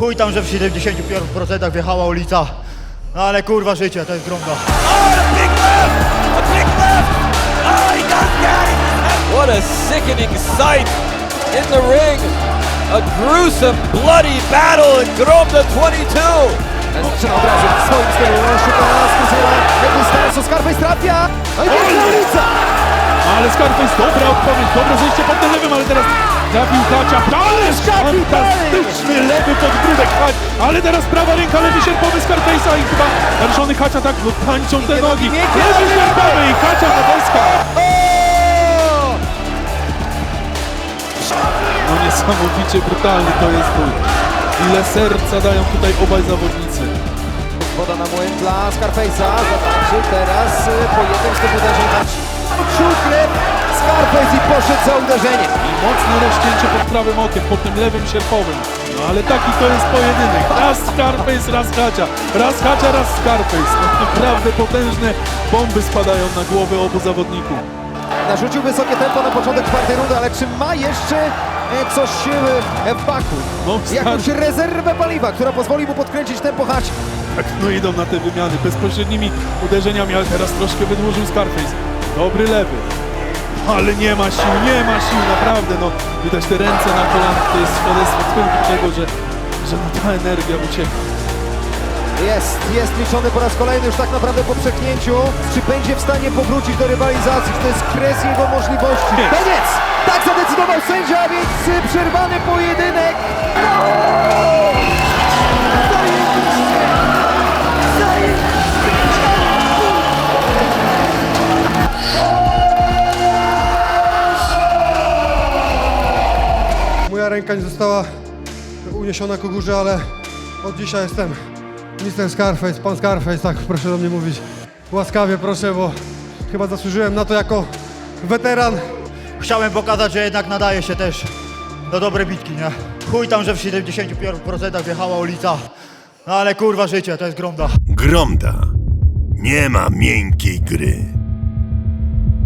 Chuj tam, że w 71% wjechała ulica. No ale kurwa życie, to jest grąda. big left! A big left! He got Gaddy! What a sickening sight in the ring. A gruesome, bloody battle in Gromda 22. Zaczyna od razu w swoim stylu, szuka Skurzyla, dystansu, Scarface trafia, no i piękna ulica! Ale Scarface, dobra odpowiedź, dobre zejście pod tym lewym, ale teraz trafił Kacia. Ależ fantastyczny lewy podbródek, Hać. Ale teraz prawa ręka, lewy sierpowy Scarface'a i chyba naruszony Hacia tak, no tańczą te nogi. Lewy sierpowy i Hacia na deska. No niesamowicie brutalny to jest bój. Ile serca dają tutaj obaj zawodnicy. Woda na młyn dla Scarface'a, zobaczy teraz y, po jednym z tych uderzeń Krew, Scarface i poszedł za uderzeniem. I mocne rozcięcie pod prawym okiem, pod tym lewym sierpowym. No ale taki to jest pojedynek. Raz Scarface, raz Hacia. Raz Hacia, raz Scarface. No naprawdę potężne bomby spadają na głowy obu zawodników. Narzucił wysokie tempo na początek czwartej rundy, ale czy ma jeszcze e, coś e, w baku? No, Jakąś Scar- rezerwę paliwa, która pozwoli mu podkręcić tempo Hacz. Tak, no idą na te wymiany bezpośrednimi uderzeniami, ale teraz troszkę wydłużył Scarface. Dobry lewy. Ale nie ma sił, nie ma sił, naprawdę, no. Widać te ręce na kolanach, to jest świadectwo tylko tego, że, że ta energia ucieka. Jest, jest liczony po raz kolejny już tak naprawdę po przeknięciu. Czy będzie w stanie powrócić do rywalizacji? Czy to jest kres jego możliwości? Nie. Koniec! Tak zadecydował sędzia, więc przerwany pojedynek. Moja ręka nie została uniesiona ku górze, ale od dzisiaj jestem Mr. Scarface, pan Scarface, tak proszę do mnie mówić. Łaskawie proszę, bo chyba zasłużyłem na to jako weteran. Chciałem pokazać, że jednak nadaje się też do dobrej bitki, nie? Chuj tam, że w 71% wjechała ulica. No ale kurwa życie, to jest grąda. Gromda. Nie ma miękkiej gry.